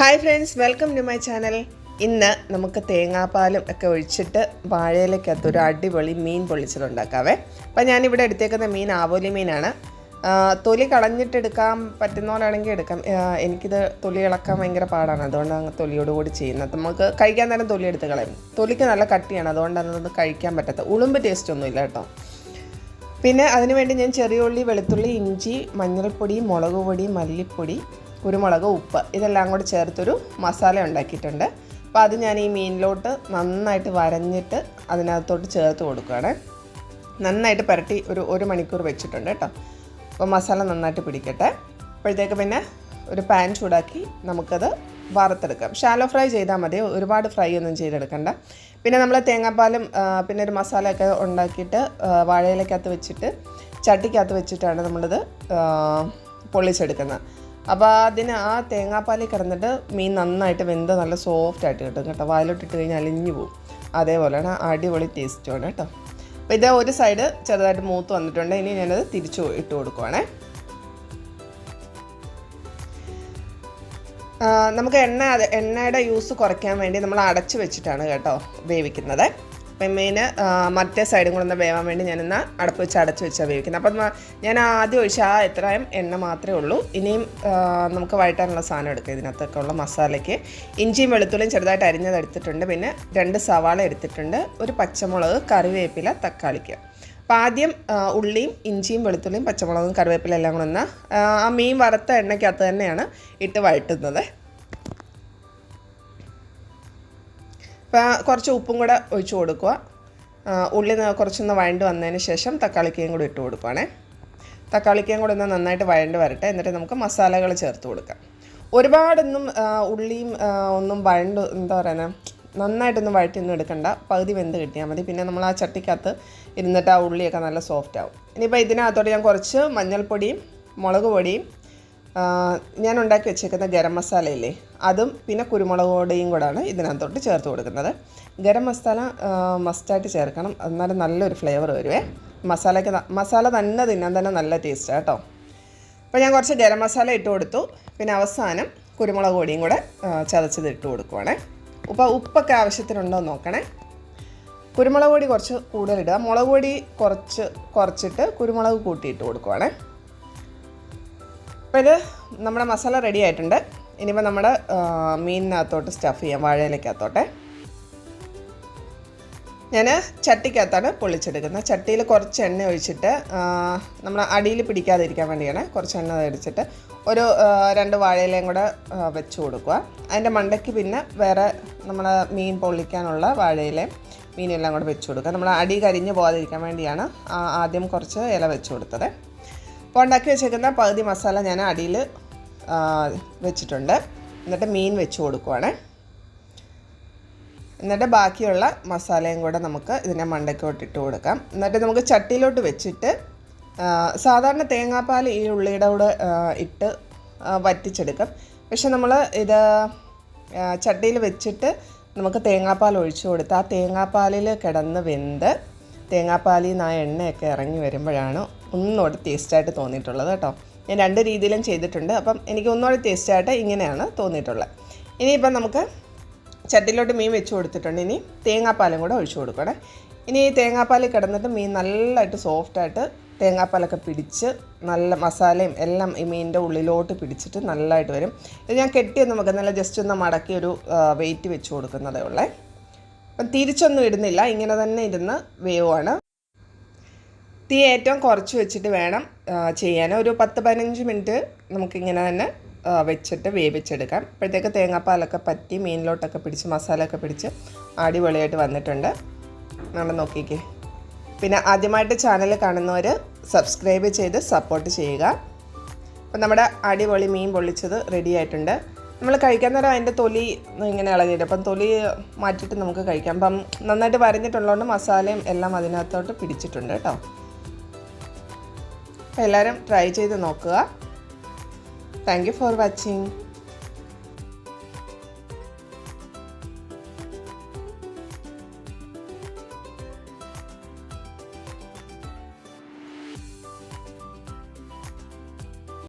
Hi friends welcome to my channel ഇന്ന് നമുക്ക് തേങ്ങാപ്പാലും ഒക്കെ ഒഴിച്ചിട്ട് വാഴയിലേക്കകത്ത് ഒരു അടിപൊളി മീൻ പൊള്ളിച്ചതുണ്ടാക്കാവേ അപ്പം ഞാനിവിടെ എടുത്തേക്കുന്ന മീൻ ആവോലി മീനാണ്. തൊലി കളഞ്ഞിട്ടെടുക്കാൻ പറ്റുന്നവരാണെങ്കിൽ എടുക്കാം. ആ, എനിക്കിത് തൊലി ഇളക്കാൻ ഭയങ്കര പാടാണ്. അതുകൊണ്ടാണ് തൊലിയോട് കൂടി ചെയ്യുന്നത്. നമുക്ക് കഴിക്കാൻ നേരം തൊലി എടുത്ത് കളയും. തൊലിക്ക് നല്ല കട്ടിയാണ്. അതുകൊണ്ടാണ് അത് കഴിക്കാൻ പറ്റാത്ത ഉളുമ്പ് ടേസ്റ്റ് ഒന്നുമില്ല കേട്ടോ. പിന്നെ അതിനുവേണ്ടി ഞാൻ ചെറിയ ഉള്ളി വെളുത്തുള്ളി ഇഞ്ചി മഞ്ഞൾപ്പൊടി മുളക് പൊടി മല്ലിപ്പൊടി കുരുമുളക് ഉപ്പ് ഇതെല്ലാം കൂടി ചേർത്തൊരു മസാല ഉണ്ടാക്കിയിട്ടുണ്ട്. അപ്പോൾ അത് ഞാൻ ഈ മീനിലോട്ട് നന്നായിട്ട് വരഞ്ഞിട്ട് അതിനകത്തോട്ട് ചേർത്ത് കൊടുക്കുകയാണ്. നന്നായിട്ട് പുരട്ടി ഒരു ഒരു മണിക്കൂർ വെച്ചിട്ടുണ്ട് കേട്ടോ. അപ്പോൾ മസാല നന്നായിട്ട് പിടിക്കട്ടെ. അപ്പോഴത്തേക്ക് പിന്നെ ഒരു പാൻ ചൂടാക്കി നമുക്കത് വറുത്തെടുക്കാം. ഷാലോ ഫ്രൈ ചെയ്താൽ മതി. ഒരുപാട് ഫ്രൈ ഒന്നും ചെയ്തെടുക്കണ്ട. പിന്നെ നമ്മൾ തേങ്ങാപ്പാലും പിന്നെ ഒരു മസാലയൊക്കെ ഉണ്ടാക്കിയിട്ട് വാഴയിലക്കകത്ത് വെച്ചിട്ട് ചട്ടിക്കകത്ത് വെച്ചിട്ടാണ് നമ്മളിത് പൊള്ളിച്ചെടുക്കുന്നത്. അപ്പോൾ അതിന് ആ തേങ്ങാപ്പാലിൽ കിടന്നിട്ട് മീൻ നന്നായിട്ട് വെന്ത് നല്ല സോഫ്റ്റ് ആയിട്ട് കിട്ടും കേട്ടോ. വായിലോട്ടിട്ട് കഴിഞ്ഞാൽ അലിഞ്ഞു പോകും അതേപോലെയാണ് അടിപൊളി ടേസ്റ്റുമാണ് കേട്ടോ. അപ്പോൾ ഇത് ഒരു സൈഡ് ചെറുതായിട്ട് മൂത്ത് വന്നിട്ടുണ്ട്. ഇനി ഞാനത് തിരിച്ചു ഇട്ട് കൊടുക്കുവാണേ. നമുക്ക് എണ്ണ എണ്ണയുടെ യൂസ് കുറയ്ക്കാൻ വേണ്ടി നമ്മൾ അടച്ചു വെച്ചിട്ടാണ് കേട്ടോ വേവിക്കുന്നത്. അപ്പം മറ്റേ സൈഡും കൂടെ ഒന്ന് വേവാൻ വേണ്ടി ഞാനിന്ന് അടപ്പ് വെച്ച് അടച്ച് വെച്ചാണ് വേവിക്കുന്നത് അപ്പം ഞാൻ ആദ്യം ഒഴിച്ച ആ എത്രയും എണ്ണ മാത്രമേ ഉള്ളൂ. ഇനിയും നമുക്ക് വഴറ്റാനുള്ള സാധനം എടുക്കുക ഇതിനകത്തൊക്കെ ഉള്ള മസാലയ്ക്ക്. ഇഞ്ചിയും വെളുത്തുള്ളിയും ചെറുതായിട്ട് അരിഞ്ഞത് എടുത്തിട്ടുണ്ട്. പിന്നെ രണ്ട് സവാള എടുത്തിട്ടുണ്ട്. ഒരു പച്ചമുളക് കറിവേപ്പില തക്കാളിക്ക്. അപ്പോൾ ആദ്യം ഉള്ളിയും ഇഞ്ചിയും വെളുത്തുള്ളിയും പച്ചമുളകും കറിവേപ്പില എല്ലാം കൂടെ ഒന്ന് ആ മീൻ വറുത്ത എണ്ണയ്ക്കകത്ത് തന്നെയാണ് ഇട്ട് വഴറ്റുന്നത്. കുറച്ച് ഉപ്പും കൂടെ ഒഴിച്ചു കൊടുക്കുക. ഉള്ളി കുറച്ചൊന്ന് വഴണ്ട് വന്നതിന് ശേഷം തക്കാളിക്കയും കൂടി ഇട്ട് കൊടുക്കുവാണേ. തക്കാളിക്കയും കൂടെ ഒന്ന് നന്നായിട്ട് വഴണ്ട് വരട്ടെ. എന്നിട്ട് നമുക്ക് മസാലകൾ ചേർത്ത് കൊടുക്കാം. ഒരുപാടൊന്നും ഉള്ളിയും ഒന്നും വഴണ്ട് എന്താ പറയുന്നത് നന്നായിട്ടൊന്നും വഴറ്റിയൊന്നും എടുക്കണ്ട. പകുതി വെന്ത് കിട്ടിയാൽ മതി. പിന്നെ നമ്മൾ ആ ചട്ടിക്കകത്ത് ഇരുന്നിട്ട് ആ ഉള്ളിയൊക്കെ നല്ല സോഫ്റ്റ് ആവും. ഇനിയിപ്പോൾ ഇതിനകത്തോട്ട് ഞാൻ കുറച്ച് മഞ്ഞൾപ്പൊടിയും മുളക് പൊടിയും ഞാൻ ഉണ്ടാക്കി വെച്ചേക്കുന്ന ഗരം മസാലയില്ലേ അതും പിന്നെ കുരുമുളക് പൊടിയും കൂടാണ് ഇതിനകത്തോട്ട് ചേർത്ത് കൊടുക്കുന്നത്. ഗരം മസാല മസ്റ്റായിട്ട് ചേർക്കണം. എന്നാലും നല്ലൊരു ഫ്ലേവർ വരുവേ. മസാലയ്ക്ക് മസാല തന്നെ തിന്നാൻ തന്നെ നല്ല ടേസ്റ്റ് കേട്ടോ അപ്പോൾ ഞാൻ കുറച്ച് ഗരം മസാല ഇട്ട് കൊടുത്തു. പിന്നെ അവസാനം കുരുമുളക് പൊടിയും കൂടെ ചതച്ചത് ഇട്ട് കൊടുക്കുവാണേ. ഉപ്പ ഉപ്പൊക്കെ ആവശ്യത്തിനുണ്ടോ എന്ന് നോക്കണേ. കുരുമുളക് പൊടി കുറച്ച് കൂടുതലിടുക മുളക് പൊടി കുറച്ച് കുറച്ചിട്ട് കുരുമുളക് കൂട്ടിയിട്ട് കൊടുക്കുവാണേ. അപ്പോൾ ഇത് നമ്മുടെ മസാല റെഡി ആയിട്ടുണ്ട്. ഇനിയിപ്പോൾ നമ്മുടെ മീനിനകത്തോട്ട് സ്റ്റഫ് ചെയ്യാം വാഴയിലേക്കകത്തോട്ടെ. ഞാൻ ചട്ടിക്കകത്താണ് പൊള്ളിച്ചെടുക്കുന്നത്. ചട്ടിയിൽ കുറച്ച് എണ്ണ ഒഴിച്ചിട്ട് നമ്മൾ അടിയിൽ പിടിക്കാതിരിക്കാൻ വേണ്ടിയാണ് കുറച്ച് എണ്ണ ഒഴിച്ചിട്ട് ഒരു രണ്ട് വാഴയിലയും കൂടെ വെച്ച് കൊടുക്കുക. അതിന്റെ മണ്ടയ്ക്ക് പിന്നെ വേറെ നമ്മൾ മീൻ പൊള്ളിക്കാനുള്ള വാഴയിലയും മീനെല്ലാം കൂടെ വെച്ച് കൊടുക്കുക. നമ്മൾ അടി കരിഞ്ഞ് പോകാതിരിക്കാൻ വേണ്ടിയാണ് ആദ്യം കുറച്ച് ഇല വെച്ച് കൊടുത്തത്. അപ്പോൾ ഉണ്ടാക്കി വെച്ചേക്കുന്ന പകുതി മസാല ഞാൻ അടിയിൽ വെച്ചിട്ടുണ്ട്. എന്നിട്ട് മീൻ വെച്ച് കൊടുക്കുവാണ്. എന്നിട്ട് ബാക്കിയുള്ള മസാലയും കൂടെ നമുക്ക് ഇതിനെ മണ്ടയ്ക്കോട്ട് ഇട്ട് കൊടുക്കാം. എന്നിട്ട് നമുക്ക് ചട്ടിയിലോട്ട് വെച്ചിട്ട് സാധാരണ തേങ്ങാപ്പാൽ ഈ ഉള്ളിയുടെ കൂടെ ഇട്ട് വറ്റിച്ചെടുക്കാം. പക്ഷെ നമ്മൾ ഇത് ചട്ടിയിൽ വെച്ചിട്ട് നമുക്ക് തേങ്ങാപ്പാൽ ഒഴിച്ചു കൊടുത്ത് ആ തേങ്ങാപ്പാലിൽ കിടന്ന് വെന്ത് തേങ്ങാപ്പാലിൽ നിന്ന് ആ എണ്ണയൊക്കെ ഇറങ്ങി വരുമ്പോഴാണ് ഒന്നുകൂടെ ടേസ്റ്റായിട്ട് തോന്നിയിട്ടുള്ളത് കേട്ടോ. ഞാൻ രണ്ട് രീതിയിലും ചെയ്തിട്ടുണ്ട്. അപ്പം എനിക്ക് ഒന്നുകൂടെ ടേസ്റ്റായിട്ട് ഇങ്ങനെയാണ് തോന്നിയിട്ടുള്ളത്. ഇനിയിപ്പം നമുക്ക് ചട്ടിയിലോട്ട് മീൻ വെച്ച് കൊടുത്തിട്ടുണ്ട്. ഇനി തേങ്ങാപ്പാലും കൂടെ ഒഴിച്ചു കൊടുക്കണേ. ഇനി തേങ്ങാപ്പാൽ കിടന്നിട്ട് മീൻ നല്ലതായിട്ട് സോഫ്റ്റായിട്ട് തേങ്ങാപ്പാലൊക്കെ പിടിച്ച് നല്ല മസാലയും എല്ലാം ഈ മീനിന്റെ ഉള്ളിലോട്ട് പിടിച്ചിട്ട് നല്ലതായിട്ട് വരും. ഇത് ഞാൻ കെട്ടി നമുക്ക് നല്ല ജസ്റ്റ് ഒന്ന് മടക്കി ഒരു വെയിറ്റ് വെച്ച് കൊടുക്കുന്നതേ ഉള്ളേ. അപ്പം തിരിച്ചൊന്നും ഇടുന്നില്ല. ഇങ്ങനെ തന്നെ ഇരുന്ന് വേവുമാണ് തീ ഏറ്റവും കുറച്ച് വെച്ചിട്ട് വേണം ചെയ്യാൻ. ഒരു പത്ത് പതിനഞ്ച് മിനിറ്റ് നമുക്കിങ്ങനെ തന്നെ വെച്ചിട്ട് വേവിച്ചെടുക്കാം. അപ്പോഴത്തേക്ക് തേങ്ങാപ്പാലൊക്കെ പറ്റി മീനിലോട്ടൊക്കെ പിടിച്ച് മസാലയൊക്കെ പിടിച്ച് അടിപൊളിയായിട്ട് വന്നിട്ടുണ്ട്. നമ്മൾ നോക്കിക്കേ. പിന്നെ ആദ്യമായിട്ട് ചാനൽ കാണുന്നവർ സബ്സ്ക്രൈബ് ചെയ്ത് സപ്പോർട്ട് ചെയ്യുക. അപ്പം നമ്മുടെ അടിപൊളി മീൻ പൊള്ളിച്ചത് റെഡി ആയിട്ടുണ്ട്. നമ്മൾ കഴിക്കാൻ നേരം അതിന്റെ തൊലി ഇങ്ങനെ ഇളകിയിട്ട് അപ്പം തൊലി മാറ്റിയിട്ട് നമുക്ക് കഴിക്കാം. അപ്പം നന്നായിട്ട് വരഞ്ഞിട്ടുള്ളതുകൊണ്ട് മസാലയും എല്ലാം അതിനകത്തോട്ട് പിടിച്ചിട്ടുണ്ട് കേട്ടോ. എല്ലാവരും ട്രൈ ചെയ്ത് നോക്കുക. Thank you for watching